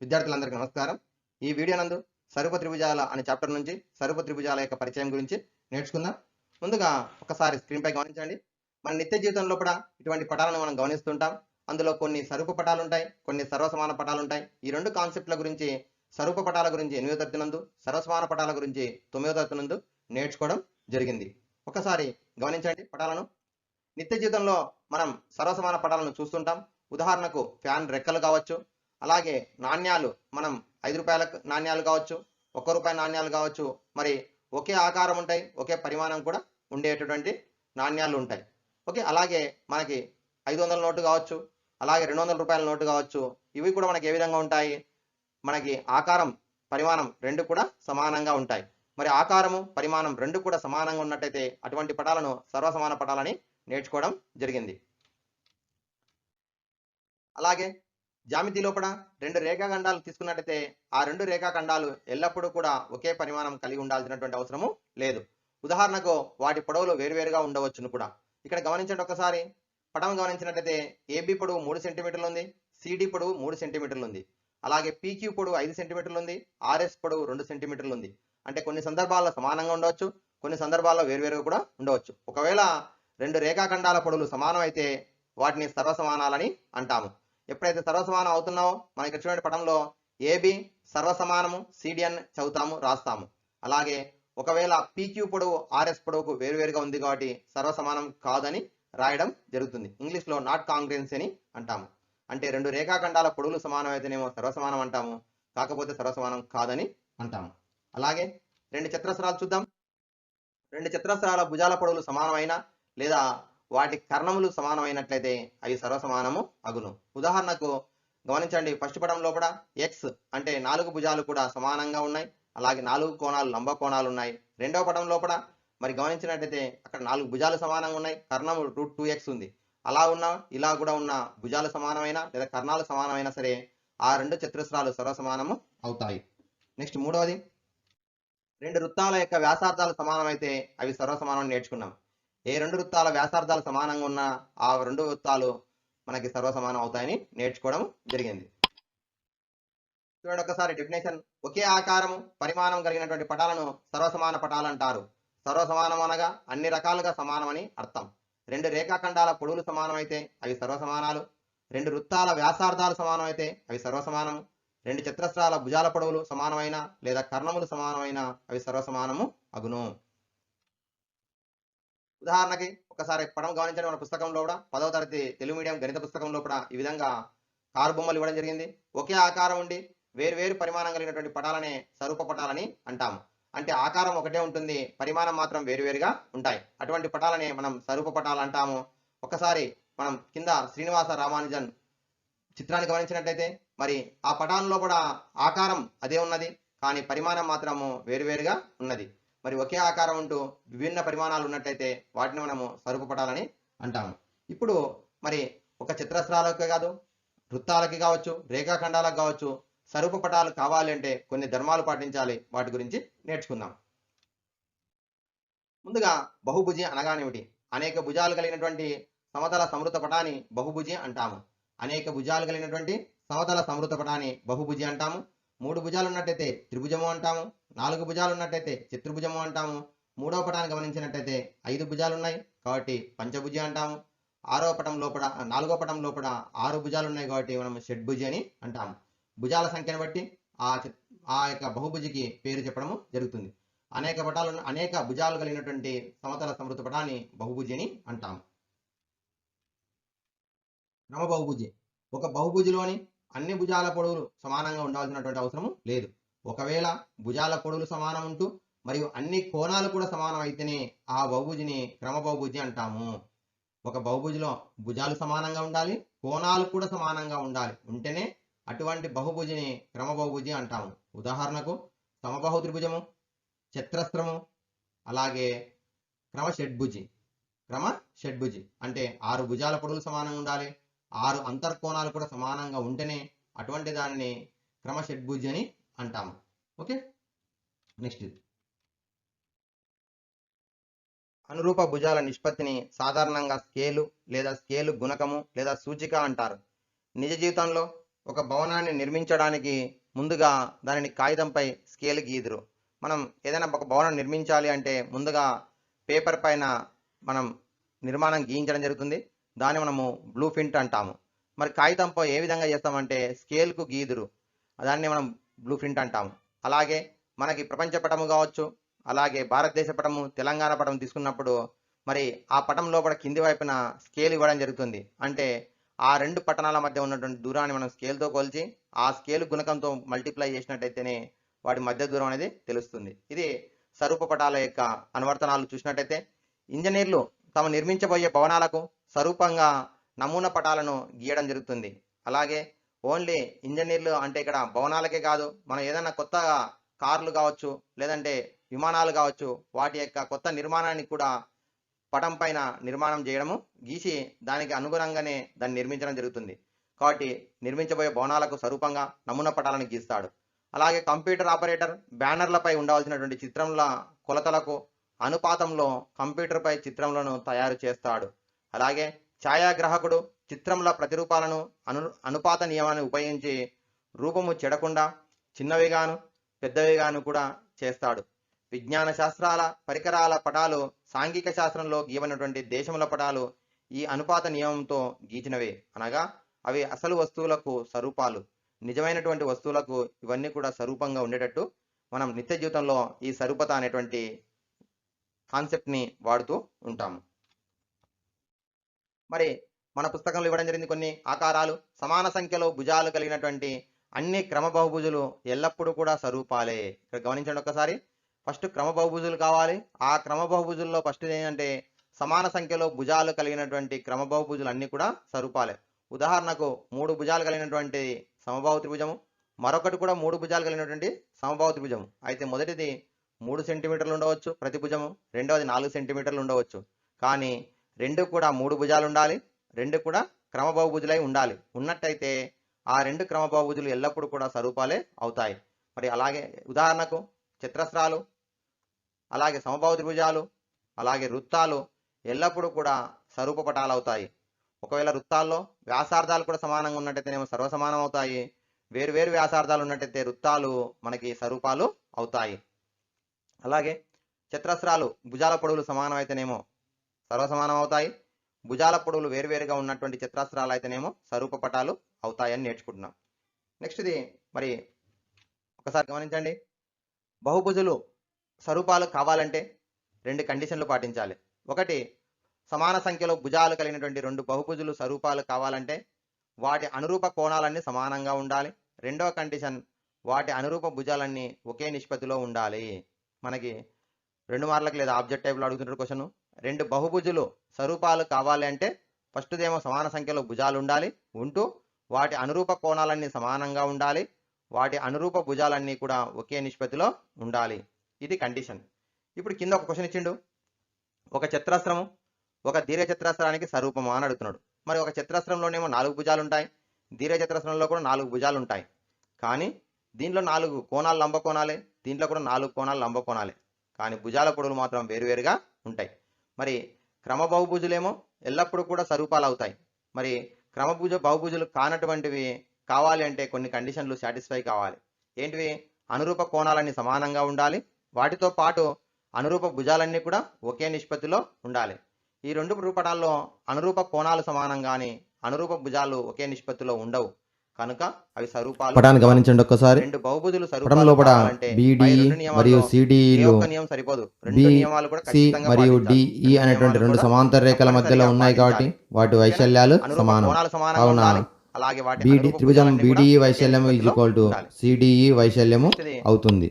విద్యార్థులందరికీ నమస్కారం. ఈ వీడియో నందు సరుపు త్రిభుజాల అనే చాప్టర్ నుంచి సరుపు త్రిభుజాల యొక్క పరిచయం గురించి నేర్చుకుందాం. ముందుగా ఒకసారి స్క్రీన్పై గమనించండి. మన నిత్య జీవితంలో కూడా ఇటువంటి పటాలను మనం గమనిస్తుంటాం. అందులో కొన్ని సరుపు పటాలు ఉంటాయి కొన్ని సర్వసమాన పటాలు ఉంటాయి ఈ రెండు కాన్సెప్ట్ల గురించి సరుపు పటాల గురించి ఎనిమిదో తరగతి నందు సర్వసమాన పటాల గురించి తొమ్మిదో తరగతి నందు నేర్చుకోవడం జరిగింది. ఒకసారి గమనించండి పటాలను. నిత్య జీవితంలో మనం సర్వసమాన పటాలను చూస్తుంటాం. ఉదాహరణకు ఫ్యాన్ రెక్కలు కావచ్చు అలాగే నాణ్యాలు మనం ఐదు రూపాయల నాణ్యాలు కావచ్చు ఒక్క రూపాయి నాణ్యాలు కావచ్చు మరి ఒకే ఆకారం ఉంటాయి ఒకే పరిమాణం కూడా ఉండేటటువంటి నాణ్యాలు ఉంటాయి. ఓకే అలాగే మనకి ఐదు వందల నోటు కావచ్చు అలాగే రెండు వందల రూపాయల నోటు కావచ్చు ఇవి కూడా మనకి ఏ విధంగా ఉంటాయి? మనకి ఆకారం పరిమాణం రెండు కూడా సమానంగా ఉంటాయి. మరి ఆకారము పరిమాణం రెండు కూడా సమానంగా ఉన్నట్టయితే అటువంటి పటాలను సర్వసమాన పటాలని నేర్చుకోవడం జరిగింది. అలాగే జామితి లోపల రెండు రేఖాఖండాలు తీసుకున్నట్టయితే ఆ రెండు రేఖాఖండాలు ఎల్లప్పుడూ కూడా ఒకే పరిమాణం కలిగి ఉండాల్సినటువంటి అవసరము లేదు. ఉదాహరణకు వాటి పొడవులు వేరువేరుగా ఉండవచ్చును కూడా. ఇక్కడ గమనించండి ఒకసారి. పటం గమనించినట్టయితే ఏబి పొడవు మూడు సెంటీమీటర్లు ఉంది. సిడి పొడవు మూడు సెంటీమీటర్లు ఉంది. అలాగే పీక్యూ పొడవు ఐదు సెంటీమీటర్లు ఉంది. ఆర్ఎస్ పొడవు రెండు సెంటీమీటర్లు ఉంది. అంటే కొన్ని సందర్భాల్లో సమానంగా ఉండవచ్చు కొన్ని సందర్భాల్లో వేరువేరుగా కూడా ఉండవచ్చు. ఒకవేళ రెండు రేఖాఖండాల పొడవులు సమానం అయితే వాటిని సర్వసమానాలని అంటాము. ఎప్పుడైతే సర్వసమానం అవుతున్నావో మనకి ఇక్కడ చూడండి పటంలో ఏబి సర్వసమానము సిడిఎన్ చదువుతాము రాస్తాము. అలాగే ఒకవేళ పీక్యూ పొడవు ఆర్ఎస్ పొడవుకు వేరువేరుగా ఉంది కాబట్టి సర్వసమానం కాదని రాయడం జరుగుతుంది. ఇంగ్లీష్లో నాట్ కాంగ్రెన్స్ అని అంటాము. అంటే రెండు రేఖాఖండాల పొడవులు సమానం అయితేనేమో సర్వసమానం అంటాము కాకపోతే సర్వసమానం కాదని అంటాము. అలాగే రెండు చతురస్రాలు చూద్దాం. రెండు చతురస్రాల భుజాల పొడవులు సమానమైన లేదా వాటి కర్ణములు సమానమైనట్లయితే అవి సర్వసమానము అగును. ఉదాహరణకు గమనించండి ఫస్ట్ పటం లోపల ఎక్స్ అంటే నాలుగు భుజాలు కూడా సమానంగా ఉన్నాయి. అలాగే నాలుగు కోణాలు లంబ కోణాలు ఉన్నాయి. రెండవ పటం లోపల మరి గమనించినట్టయితే అక్కడ నాలుగు భుజాలు సమానంగా ఉన్నాయి. కర్ణము రూట్ టూ ఎక్స్ ఉంది. అలా ఉన్న ఇలా కూడా ఉన్న భుజాలు సమానమైన లేదా కర్ణాలు సమానమైన సరే ఆ రెండు చతురస్రాలు సర్వసమానము అవుతాయి. నెక్స్ట్ మూడవది. రెండు వృత్తాల యొక్క వ్యాసార్థాలు సమానమైతే అవి సర్వసమానం నేర్చుకున్నాం. ఏ రెండు వృత్తాల వ్యాసార్థాలు సమానంగా ఉన్నా ఆ రెండు వృత్తాలు మనకి సర్వసమానం అవుతాయని నేర్చుకోవడం జరిగింది. చూడండి ఒకసారి డెఫినేషన్ ఒకే ఆకారము పరిమాణం కలిగినటువంటి పటాలను సర్వసమాన పటాలు అంటారు. సర్వసమానం అనగా అన్ని రకాలుగా సమానమని అర్థం. రెండు రేఖాఖండాల పొడవులు సమానమైతే అవి సర్వసమానాలు. రెండు వృత్తాల వ్యాసార్థాలు సమానమైతే అవి సర్వసమానము. రెండు చతురస్రాల భుజాల పొడవులు సమానమైన లేదా కర్ణములు సమానమైన అవి సర్వసమానము అగును. ఉదాహరణకి ఒకసారి పడం గమనించండి మన పుస్తకంలో కూడా పదవ తరగతి తెలుగు మీడియం గణిత పుస్తకంలో కూడా ఈ విధంగా కారు బొమ్మలు ఇవ్వడం జరిగింది. ఒకే ఆకారం ఉండి వేరు వేరు పరిమాణం కలిగినటువంటి పటాలనే స్వరూప పటాలని అంటాము. అంటే ఆకారం ఒకటే ఉంటుంది పరిమాణం మాత్రం వేరువేరుగా ఉంటాయి. అటువంటి పటాలనే మనం స్వరూప పటాలు అంటాము. ఒకసారి మనం కింద శ్రీనివాస రామానుజన్ చిత్రాన్ని గమనించినట్టయితే మరి ఆ పటాలలో కూడా ఆకారం అదే ఉన్నది కానీ పరిమాణం మాత్రము వేరువేరుగా ఉన్నది. మరి ఒకే ఆకారం ఉంటూ విభిన్న పరిమాణాలు ఉన్నట్టయితే వాటిని మనము స్వరూప పటాలని అంటాము. ఇప్పుడు మరి ఒక చిత్రస్రాలకు కాదు వృత్తాలకి కావచ్చు రేఖాఖండాలకు కావచ్చు స్వరూప పటాలు కావాలి అంటే కొన్ని ధర్మాలు పాటించాలి. వాటి గురించి నేర్చుకుందాం. ముందుగా బహుభుజి అనగానేమిటి? అనేక భుజాలు కలిగినటువంటి సమతల సమృత పటాన్ని బహుభుజి అంటాము. అనేక భుజాలు కలిగినటువంటి సమతల సమృత పటాన్ని బహుభుజి అంటాము. మూడు భుజాలు ఉన్నట్టయితే త్రిభుజము అంటాము నాలుగు భుజాలు ఉన్నట్టయితే చతుర్భుజము అంటాము మూడవ పటాన్ని గమనించినట్టయితే ఐదు భుజాలు ఉన్నాయి కాబట్టి పంచభుజి అంటాము ఆరవ పటం లోపల నాలుగో పటం లోపల ఆరు భుజాలు ఉన్నాయి కాబట్టి మనం షడ్భుజి అని అంటాము. భుజాల సంఖ్యను బట్టి ఆ ఆ యొక్క బహుభుజికి పేరు చెప్పడము జరుగుతుంది. అనేక పటాలు అనేక భుజాలు కలిగినటువంటి సమతల సమృద్ధ పటాన్ని బహుభుజి అని అంటాము. క్రమ బహుభుజి ఒక బహుభుజిలోని అన్ని భుజాల పొడవులు సమానంగా ఉండాల్సినటువంటి అవసరము లేదు. ఒకవేళ భుజాల పొడవులు సమానం ఉంటూ మరియు అన్ని కోణాలు కూడా సమానం అయితేనే ఆ బహుభుజిని క్రమ బహుభుజి అంటాము. ఒక బహుభుజిలో భుజాలు సమానంగా ఉండాలి కోణాలు కూడా సమానంగా ఉండాలి. ఉంటేనే అటువంటి బహుభుజిని క్రమ బహుభుజి అంటాము. ఉదాహరణకు సమబాహు త్రిభుజము చత్రస్త్రము అలాగే క్రమ షడ్భుజి క్రమ షడ్భుజి అంటే ఆరు భుజాల పొడవులు సమానంగా ఉండాలి. ఆరు అంతర్కోణాలు కూడా సమానంగా ఉంటేనే అటువంటి దానిని క్రమ షడ్భుజి అని అంటాము. ఓకే? నెక్స్ట్. అనురూప భుజాల నిష్పత్తిని సాధారణంగా స్కేలు లేదా స్కేలు గుణకము లేదా సూచిక అంటారు. నిజ జీవితంలో ఒక భవనాన్ని నిర్మించడానికి ముందుగా దానిని కాగితంపై స్కేల్ గీదురు మనం ఏదైనా ఒక భవనం నిర్మించాలి అంటే ముందుగా పేపర్ పైన మనం నిర్మాణం గీయించడం జరుగుతుంది. దాన్ని మనము బ్లూ ప్రింట్ అంటాము. మరి కాగితంపై ఏ విధంగా చేస్తామంటే స్కేల్కు గీదురు. దాన్ని మనం బ్లూ ప్రింట్ అంటాము. అలాగే మనకి ప్రపంచ పటము కావచ్చు అలాగే భారతదేశ పటము తెలంగాణ పటం తీసుకున్నప్పుడు మరి ఆ పటం లోపల కింది వైపున స్కేల్ ఇవ్వడం జరుగుతుంది. అంటే ఆ రెండు పట్టణాల మధ్య ఉన్నటువంటి దూరాన్ని మనం స్కేల్తో కొలిచి ఆ స్కేల్ గుణకంతో మల్టిప్లై చేసినట్టయితేనే వాటి మధ్య దూరం అనేది తెలుస్తుంది. ఇది స్వరూప పటాల యొక్క అనువర్తనాలు చూసినట్టయితే ఇంజనీర్లు తాము నిర్మించబోయే భవనాలకు స్వరూపంగా నమూనా పటాలను గీయడం జరుగుతుంది. అలాగే ఓన్లీ ఇంజనీర్లు అంటే ఇక్కడ భవనాలకే కాదు మనం ఏదైనా కొత్తగా కార్లు కావచ్చు లేదంటే విమానాలు కావచ్చు వాటి యొక్క కొత్త నిర్మాణాన్ని కూడా పటం పైన నిర్మాణం చేయడము గీసి దానికి అనుగుణంగానే దాన్ని నిర్మించడం జరుగుతుంది. కాబట్టి నిర్మించబోయే భవనాలకు స్వరూపంగా నమూనా పటాలను గీస్తాడు. అలాగే కంప్యూటర్ ఆపరేటర్ బ్యానర్లపై ఉండవలసినటువంటి చిత్రముల కొలతలకు అనుపాతంలో కంప్యూటర్పై చిత్రములను తయారు చేస్తాడు. అలాగే ఛాయాగ్రాహకుడు చిత్రముల ప్రతిరూపాలను అను అనుపాత నియమాన్ని ఉపయోగించి రూపము చెడకుండా చిన్నవిగాను పెద్దవిగాను కూడా చేస్తాడు. విజ్ఞాన శాస్త్రాల పరికరాల పటాలు సాంఘిక శాస్త్రంలో గీయబడినటువంటి దేశముల పటాలు ఈ అనుపాత నియమంతో గీచినవే. అనగా అవి అసలు వస్తువులకు స్వరూపాలు. నిజమైనటువంటి వస్తువులకు ఇవన్నీ కూడా స్వరూపంగా ఉండేటట్టు మనం నిత్య జీవితంలో ఈ స్వరూపత అనేటువంటి కాన్సెప్ట్ని వాడుతూ ఉంటాము. మరి మన పుస్తకంలో ఇవ్వడం జరిగింది కొన్ని ఆకారాలు. సమాన సంఖ్యలో భుజాలు కలిగినటువంటి అన్ని క్రమ బహుభుజులు ఎల్లప్పుడూ కూడా స్వరూపాలే. ఇక్కడ గమనించండి ఒకసారి ఫస్ట్ క్రమ బహుభుజులు కావాలి. ఆ క్రమ బహుభుజుల్లో ఫస్ట్ ఏంటంటే సమాన సంఖ్యలో భుజాలు కలిగినటువంటి క్రమ బహుభుజులు అన్ని కూడా స్వరూపాలే. ఉదాహరణకు మూడు భుజాలు కలిగినటువంటి సమబాహు త్రిభుజము మరొకటి కూడా మూడు భుజాలు కలిగినటువంటి సమబాహు త్రిభుజము. అయితే మొదటిది మూడు సెంటీమీటర్లు ఉండవచ్చు ప్రతి భుజము రెండవది నాలుగు సెంటీమీటర్లు ఉండవచ్చు. కానీ రెండు కూడా మూడు భుజాలు ఉండాలి రెండు కూడా క్రమబహుభుజులై ఉండాలి. ఉన్నట్టయితే ఆ రెండు క్రమబహుభుజులు ఎల్లప్పుడూ కూడా స్వరూపాలే అవుతాయి. మరి అలాగే ఉదాహరణకు చిత్రస్రాలు అలాగే సమబాహు త్రిభుజాలు అలాగే వృత్తాలు ఎల్లప్పుడూ కూడా స్వరూప పటాలు అవుతాయి ఒకవేళ వృత్తాల్లో వ్యాసార్థాలు కూడా సమానంగా ఉన్నట్టయితేనేమో సర్వసమానం అవుతాయి. వేరు వేరు వ్యాసార్థాలు ఉన్నట్టయితే వృత్తాలు మనకి స్వరూపాలు అవుతాయి. అలాగే చతురస్రాలు భుజాల పొడవులు సమానం అయితేనేమో సర్వసమానం అవుతాయి భుజాల పొడవులు వేరువేరుగా ఉన్నటువంటి చిత్రాస్త్రాలు అయితేనేమో స్వరూప పటాలు అవుతాయని నేర్చుకుంటున్నాం. నెక్స్ట్ ఇది మరి ఒకసారి గమనించండి. బహుభుజులు స్వరూపాలు కావాలంటే రెండు కండిషన్లు పాటించాలి. ఒకటి సమాన సంఖ్యలో భుజాలు కలిగినటువంటి రెండు బహుభుజులు స్వరూపాలు కావాలంటే వాటి అనురూప కోణాలన్నీ సమానంగా ఉండాలి. రెండవ కండిషన్ వాటి అనురూప భుజాలన్నీ ఒకే నిష్పత్తిలో ఉండాలి. మనకి రెండు మార్లకు లేదా ఆబ్జెక్ట్ టైప్లో అడుగుతుంటారు క్వశ్చన్. రెండు బహుభుజులు స్వరూపాలు కావాలి అంటే ఫస్ట్దేమో సమాన సంఖ్యలో భుజాలు ఉండాలి ఉంటూ వాటి అనురూప కోణాలన్నీ సమానంగా ఉండాలి వాటి అనురూప భుజాలన్నీ కూడా ఒకే నిష్పత్తిలో ఉండాలి. ఇది కండిషన్. ఇప్పుడు కింద ఒక క్వశ్చన్ ఇచ్చిండు. ఒక చతురస్రము ఒక దీర్ఘ చతురస్రానికి స్వరూపమా అని అడుగుతున్నాడు. మరి ఒక చతురస్రంలోనేమో నాలుగు భుజాలు ఉంటాయి దీర్ఘ కూడా నాలుగు భుజాలు ఉంటాయి. కానీ దీంట్లో నాలుగు కోణాలు లంబ కోణాలే దీంట్లో కూడా నాలుగు కోణాలు లంబ కోణాలే కానీ భుజాల పొడవులు మాత్రం వేరువేరుగా ఉంటాయి. మరి క్రమ బహుభుజులేమో ఎల్లప్పుడూ కూడా స్వరూపాలు అవుతాయి మరి క్రమభుజ బహుభుజులు కానటువంటివి కావాలి అంటే కొన్ని కండిషన్లు సాటిస్ఫై కావాలి. ఏంటివి? అనురూప కోణాలన్నీ సమానంగా ఉండాలి. వాటితో పాటు అనురూప భుజాలన్నీ కూడా ఒకే నిష్పత్తిలో ఉండాలి. ఈ రెండు రూపటాల్లో అనురూప కోణాలు సమానంగాని అనురూప భుజాలు ఒకే నిష్పత్తిలో ఉండవు. కనుక అవి స్వరూపాలు పటాన్ని గమనించండి ఒక్కసారి. రెండు బహుభుజులు పటం లోపల బిడి మరియు ఒక్క నియమం సరిపోదు. రెండు నియమాలు కూడా సి మరియు. డిఈ అనేటువంటి రెండు సమాంతర రేఖల మధ్యలో ఉన్నాయి కాబట్టి వాటి వైశాల్యాలు సమానం. అలాగే వాటి బిడి త్రిభుజం బిడిఈ వైశాల్యము ఈజ్ ఈక్వల్ టు. సిడిఈ వైశాల్యము అవుతుంది.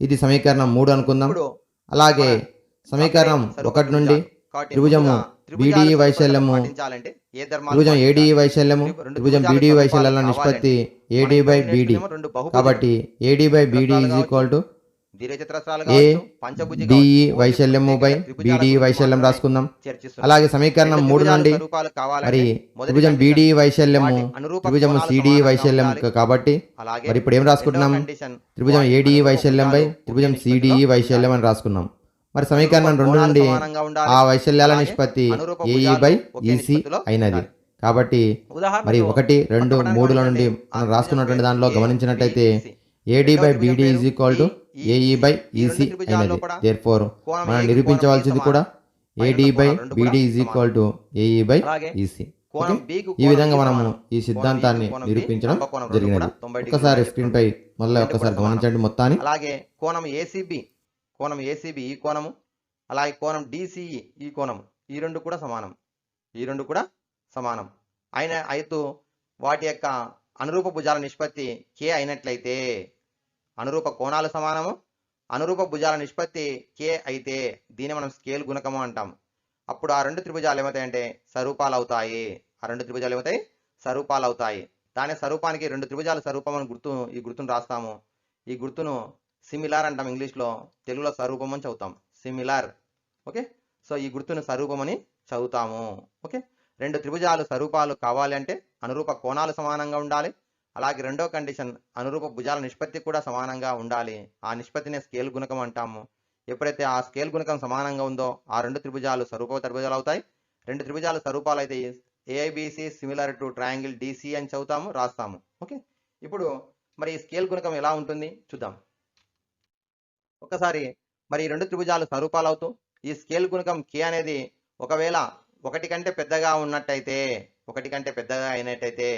ఇది సమీకరణం మూడు అనుకుందాం. అలాగే సమీకరణం ఒకటి నుండి త్రిభుజము స్వరూపతను వైశాల్యము, ఏ ధర్మాలు? ఏడిఈ వైశాల్యము త్రిభుజం బిడి వైశాల్యాల నిష్పత్తి ఏడి బై బిడి. కాబట్టి AD by BD is equal to A DE. వైశాల్యము by BD వైశాల్యం రాసుకుందాం. అలాగే సమీకరణం మూడు నుండి మరి త్రిభుజం బిడి వైశాల్యము వాటి అనురూప త్రిభుజం కోణాలు సిడి వైశాల్యం. కాబట్టి మరి ఇప్పుడు ఏం రాసుకుంటున్నాం త్రిభుజం అనురూప వైశాల్యం బై త్రిభుజం సిడిఈ వైశాల్యం. అని రాసుకున్నాం మరి సమీకరణం రెండు నుండి. ఆ వైశాల్యాల నిష్పత్తి ఏఈ భుజాలు బై ఈసీ నిష్పత్తిలో అయినది. కాబట్టి మరి ఒకటి రెండు మూడుల నుండి మనం రాసుకున్నటువంటి దానిలో ABC. AD by BD is equal to. AE by EC త్రిభుజాల్లో అయినది దేర్ ఫోర్ మనం నిరూపించవలసింది కూడా AD by BD is equal to AE by EC ఈ విధంగా మనము. ఈ సిద్ధాంతాన్ని నిరూపించడం జరిగినది కూడా 90 డిగ్రీల ఒకసారి ఏర్పడుతుంది. స్క్రీన్ పై మళ్ళీ ఒక్కసారి. గమనించండి మొత్తాన్ని అలాగే కోణం ఏసీబి కోణం ఏసీబీ ఈ కోణము అలాగే కోణం డిసిఈ ఈ కోణం ఈ రెండు కూడా సమానం. ఈ రెండు కూడా సమానం. అయిన అయితే వాటి యొక్క అనురూప భుజాల నిష్పత్తి కే అయినట్లయితే అనురూప కోణాలు సమానము అనురూప భుజాల నిష్పత్తి కే అయితే దీన్ని మనం స్కేల్ గుణకము అంటాం. అప్పుడు ఆ రెండు త్రిభుజాలు ఏమవుతాయంటే సరూపాలు అవుతాయి ఆ రెండు త్రిభుజాలు ఏమవుతాయి? స్వరూపాలు అవుతాయి దాని స్వరూపానికి రెండు త్రిభుజాల స్వరూపం అని గుర్తు ఈ గుర్తును రాస్తాము. ఈ గుర్తును సిమిలార్ అంటాం ఇంగ్లీష్లో తెలుగులో స్వరూపం అని చదువుతాం. సిమిలార్ ఓకే సో ఈ గుర్తును స్వరూపం అని చదువుతాము. ఓకే రెండు త్రిభుజాలు స్వరూపాలు కావాలి అంటే అనురూప కోణాలు సమానంగా ఉండాలి. అలాగే రెండో కండిషన్ అనురూప భుజాల నిష్పత్తి కూడా సమానంగా ఉండాలి. ఆ నిష్పత్తినే స్కేల్ గుణకం అంటాము. ఎప్పుడైతే ఆ స్కేల్ గుణకం సమానంగా ఉందో ఆ రెండు త్రిభుజాలు స్వరూప త్రిభుజాలు అవుతాయి. రెండు త్రిభుజాలు స్వరూపాలు అయితే ABC similar to triangle DC అని చదువుతాము రాస్తాము. ఓకే ఇప్పుడు మరి ఈ స్కేల్ గుణకం ఎలా ఉంటుంది? చూద్దాం. ఒకసారి మరి ఈ రెండు త్రిభుజాలు స్వరూపాలు అవుతూ ఈ స్కేల్ గుణకం కే అనేది ఒకవేళ ఒకటి కంటే పెద్దగా ఉన్నట్టయితే ఒకటి కంటే పెద్దగా అయినట్టయితే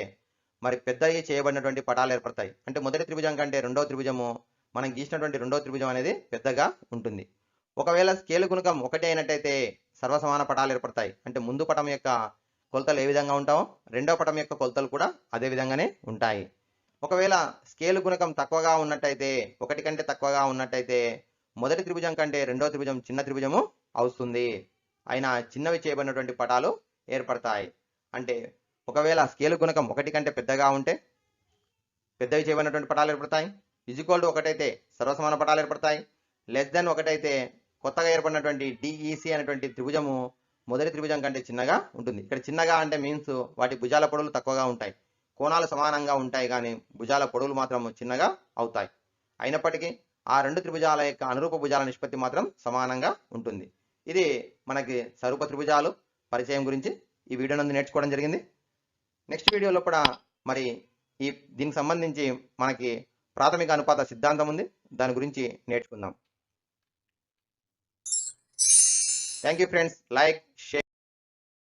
మరి పెద్దవి చేయబడినటువంటి పటాలు ఏర్పడతాయి. అంటే మొదటి త్రిభుజం కంటే రెండో త్రిభుజము మనం గీసినటువంటి రెండో త్రిభుజం అనేది పెద్దగా ఉంటుంది. ఒకవేళ స్కేల్ గుణకం ఒకటి అయినట్టయితే సర్వసమాన పటాలు ఏర్పడతాయి. అంటే ముందు పటం యొక్క కొలతలు ఏ విధంగా ఉంటావో రెండో పటం యొక్క కొలతలు కూడా అదే విధంగానే ఉంటాయి. ఒకవేళ స్కేల్ గుణకం తక్కువగా ఉన్నట్టయితే ఒకటి కంటే తక్కువగా ఉన్నట్టయితే మొదటి త్రిభుజం కంటే రెండో త్రిభుజం చిన్న త్రిభుజము అవుతుంది. అయినా చిన్నవి చేయబడినటువంటి పటాలు ఏర్పడతాయి. అంటే ఒకవేళ స్కేల్ గుణకం ఒకటి కంటే పెద్దగా ఉంటే పెద్దవి చేయబడినటువంటి పటాలు ఏర్పడతాయి. ఇజుకోల్డ్ ఒకటైతే సర్వసమాన పటాలు ఏర్పడతాయి. లెస్ దెన్ ఒకటైతే కొత్తగా ఏర్పడినటువంటి డిఈసి అనేటువంటి త్రిభుజము మొదటి త్రిభుజం కంటే చిన్నగా ఉంటుంది. ఇక్కడ చిన్నగా అంటే మీన్స్ వాటి భుజాల పొడవులు తక్కువగా ఉంటాయి. కోణాలు సమానంగా ఉంటాయి కానీ భుజాల పొడవులు మాత్రం చిన్నగా అవుతాయి. అయినప్పటికీ ఆ రెండు త్రిభుజాల యొక్క అనురూప భుజాల నిష్పత్తి మాత్రం సమానంగా ఉంటుంది. ఇది మనకి సరూప త్రిభుజాలు పరిచయం గురించి ఈ వీడియో నందు నేర్చుకోవడం జరిగింది. నెక్స్ట్ వీడియోలో కూడా మరి ఈ దీనికి సంబంధించి మనకి ప్రాథమిక అనుపాత సిద్ధాంతం ఉంది. దాని గురించి నేర్చుకుందాం. Thank you friends like